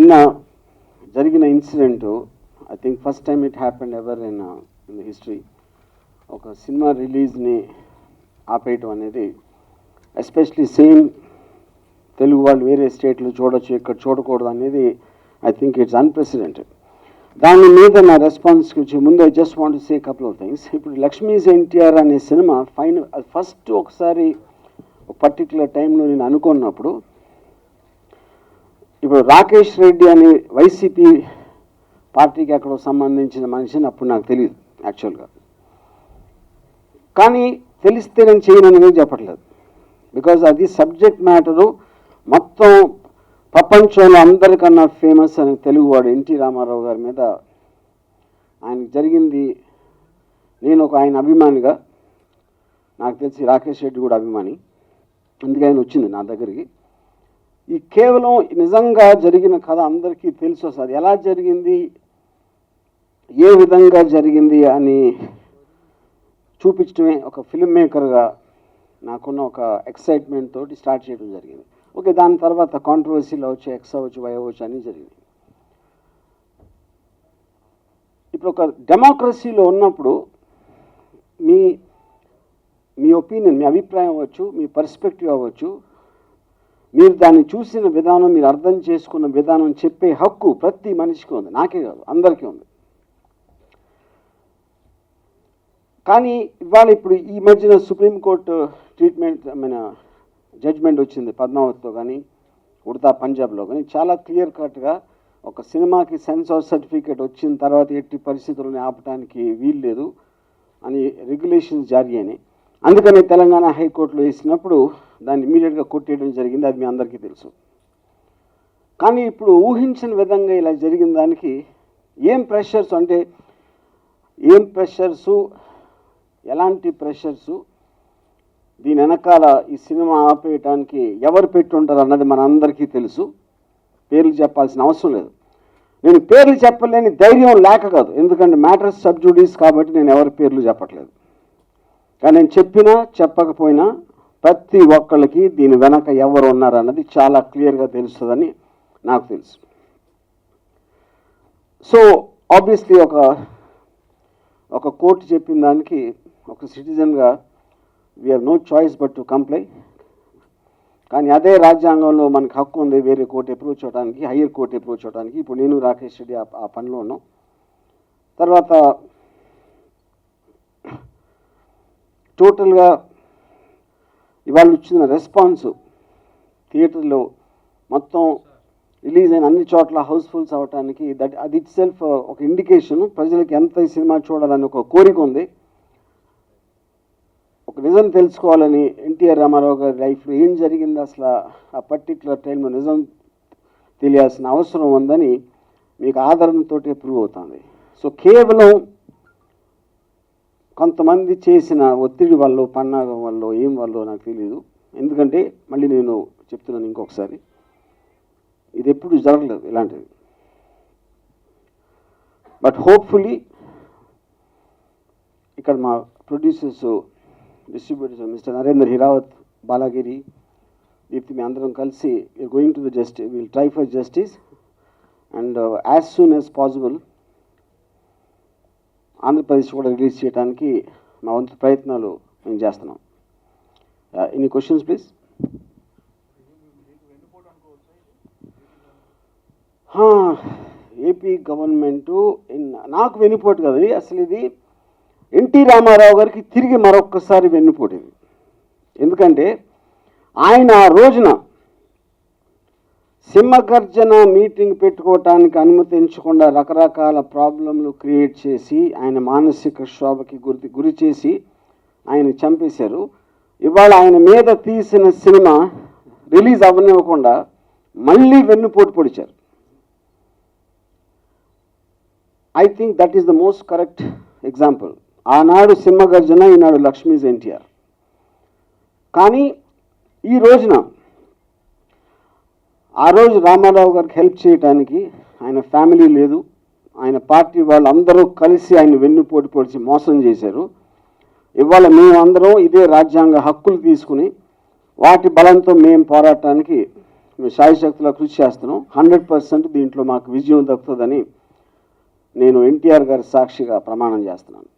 నిన్న జరిగిన incident I think first time it happened ever in in the history ఒక cinema రిలీజ్ని ఆపేయటం అనేది ఎస్పెషలీ సేమ్ తెలుగు వాళ్ళు వేరే స్టేట్లో చూడొచ్చు ఇక్కడ చూడకూడదు అనేది ఐ థింక్ ఇట్స్ అన్ప్రెసిడెంటెడ్ దాని మీద నా రెస్పాన్స్ గురించి ముందు I just want say couple of things ఇప్పుడు లక్ష్మీస్ ఎన్టీఆర్ అనే సినిమా ఫైన్ ఫస్ట్ ఒకసారి ఒక పర్టికులర్ టైంలో నేను అనుకున్నప్పుడు ఇప్పుడు రాకేష్ రెడ్డి అనే వైసీపీ పార్టీకి అక్కడ సంబంధించిన మనిషిని అప్పుడు నాకు తెలియదు యాక్చువల్గా కానీ తెలిస్తే నేను చేయనని చెప్పట్లేదు. బికాజ్ అది సబ్జెక్ట్ మ్యాటరు మొత్తం ప్రపంచంలో అందరికన్నా ఫేమస్ అని తెలుగువాడు ఎన్టీ రామారావు గారి మీద ఆయనకు జరిగింది. నేను ఒక ఆయన అభిమానిగా నాకు తెలిసి రాకేష్ రెడ్డి కూడా అభిమాని. అందుకే ఆయన వచ్చింది నా దగ్గరికి. ఈ కేవలం నిజంగా జరిగిన కథ అందరికీ తెలిసి వస్తుంది ఎలా జరిగింది? ఏ విధంగా జరిగింది అని చూపించడమే ఒక ఫిల్మ్ మేకర్గా నాకున్న ఒక ఎక్సైట్మెంట్ తోటి స్టార్ట్ చేయడం జరిగింది. ఓకే దాని తర్వాత కాంట్రవర్సీలు వచ్చి ఎక్స్ అవచ్చు వై అవచ్చు అన్నీ జరిగింది. ఇప్పుడు ఒక డెమోక్రసీలో ఉన్నప్పుడు మీ మీ ఒపీనియన్ మీ అభిప్రాయం అవ్వచ్చు మీ పర్స్పెక్టివ్ అవ్వచ్చు మీరు దాన్ని చూసిన విధానం మీరు అర్థం చేసుకున్న విధానం చెప్పే హక్కు ప్రతి మనిషికి ఉంది. నాకే కాదు అందరికీ ఉంది. కానీ ఇవాళ ఇప్పుడు ఈ మధ్యన సుప్రీంకోర్టు ట్రీట్మెంట్ మన జడ్జ్మెంట్ వచ్చింది పద్మావతితో కానీ ఉడతా పంజాబ్లో కానీ చాలా క్లియర్ కట్గా ఒక సినిమాకి సెన్సార్ సర్టిఫికేట్ వచ్చిన తర్వాత ఎట్టి పరిస్థితులను ఆపడానికి వీలు లేదు అని రెగ్యులేషన్స్ జారీ అయినాయి. అందుకని తెలంగాణ హైకోర్టులో వేసినప్పుడు దాన్ని ఇమీడియట్గా కొట్టేయడం జరిగింది అది మీ అందరికీ తెలుసు. కానీ ఇప్పుడు ఊహించిన విధంగా ఇలా జరిగిన దానికి ఏం ప్రెషర్స్ అంటే ఏం ప్రెషర్సు ఎలాంటి ప్రెషర్సు దీని వెనకాల ఈ సినిమా ఆపేయటానికి ఎవరు పెట్టుంటారు అన్నది మనందరికీ తెలుసు. పేర్లు చెప్పాల్సిన అవసరం లేదు. నేను పేర్లు చెప్పలేని ధైర్యం లేక కాదు. ఎందుకంటే మ్యాటర్స్ సబ్జుడీస్ కాబట్టి నేను ఎవరి పేర్లు చెప్పట్లేదు. కానీ నేను చెప్పినా చెప్పకపోయినా ప్రతి ఒక్కళ్ళకి దీని వెనక ఎవరు ఉన్నారు అన్నది చాలా క్లియర్గా తెలుస్తుందని నాకు తెలుసు. సో ఆబ్వియస్లీ ఒక ఒక కోర్టు చెప్పిన దానికి ఒక సిటిజన్గా we have no choice but to comply కానీ అదే రాజ్యాంగంలో మనకు హక్కు ఉంది వేరే కోర్టు అప్రోచ్ అవడానికి హయ్యర్ కోర్టు అప్రోచ్ అవడానికి ఇప్పుడు నేను రాకేష్ రెడ్డి ఆ- ఆ పనిలో ఉన్నాం. తర్వాత టోటల్గా ఇవాళ వచ్చిన రెస్పాన్స్ థియేటర్లో మొత్తం రిలీజ్ అయిన అన్ని చోట్ల హౌస్ఫుల్స్ అవ్వటానికి దట్ అది ఇట్ సెల్ఫ్ uh, ఒక ఇండికేషన్ ప్రజలకు ఎంత ఈ సినిమా చూడాలని ఒక కోరిక ఉంది. ఒక నిజం తెలుసుకోవాలని ఎన్టీఆర్ రామారావు గారి లైఫ్లో ఏం జరిగింది అసలు ఆ పర్టిక్యులర్ టైంలో నిజం తెలియాల్సిన అవసరం ఉందని మీకు ఆదరణతోటే ప్రూవ్ అవుతుంది. సో కేవలం కొంతమంది చేసిన ఒత్తిడి వల్ల పన్నాగం వల్ల ఏం వల్ల నాకు తెలియదు ఎందుకంటే మళ్ళీ నేను చెప్తున్నాను ఇంకొకసారి. ఇది ఎప్పుడు జరగలేదు ఇలాంటిది. బట్ హోప్ఫుల్లీ ఇక్కడ మా producers distributors mister Narender Hirawat Balagiri Deepthi మీ అందరం కలిసి going to the justice will try for justice and as soon as possible Andhra Pradesh కూడా రిలీజ్ చేయడానికి మా వంతు ప్రయత్నాలు మేము చేస్తున్నాం. Any questions please AP government నాకు వెన్నుపోటు కదండి అసలు ఇది ఎన్టీ రామారావు గారికి తిరిగి మరొక్కసారి వెన్నుపోటు ఇది. ఎందుకంటే ఆయన ఆ రోజున సింహగర్జన మీటింగ్ పెట్టుకోవటానికి అనుమతించకుండా రకరకాల ప్రాబ్లంలు క్రియేట్ చేసి ఆయన మానసిక క్షోభకి గురి గురి చేసి ఆయన చంపేశారు. ఇవాళ ఆయన మీద తీసిన సినిమా రిలీజ్ అవ్వనివ్వకుండా మళ్ళీ వెన్నుపోటు పొడిచారు. I think that is the most correct example ఆనాడు సింహగర్జన ఈనాడు లక్ష్మీస్ ఎన్టీఆర్ కానీ ఈ రోజున ఆ రోజు రామారావు గారికి హెల్ప్ చేయడానికి ఆయన ఫ్యామిలీ లేదు. ఆయన పార్టీ వాళ్ళందరూ కలిసి ఆయన వెన్నుపోటు పొడిచి మోసం చేశారు. ఇవాళ మేమందరం ఇదే రాజ్యాంగ హక్కులు తీసుకుని వాటి బలంతో మేము పోరాటానికి మేము శాయశక్తిలో కృషి చేస్తున్నాం. హండ్రెడ్ పర్సెంట్ దీంట్లో మాకు విజయం దక్కుతుందని నేను ఎన్టీఆర్ గారి సాక్షిగా ప్రమాణం చేస్తున్నాను.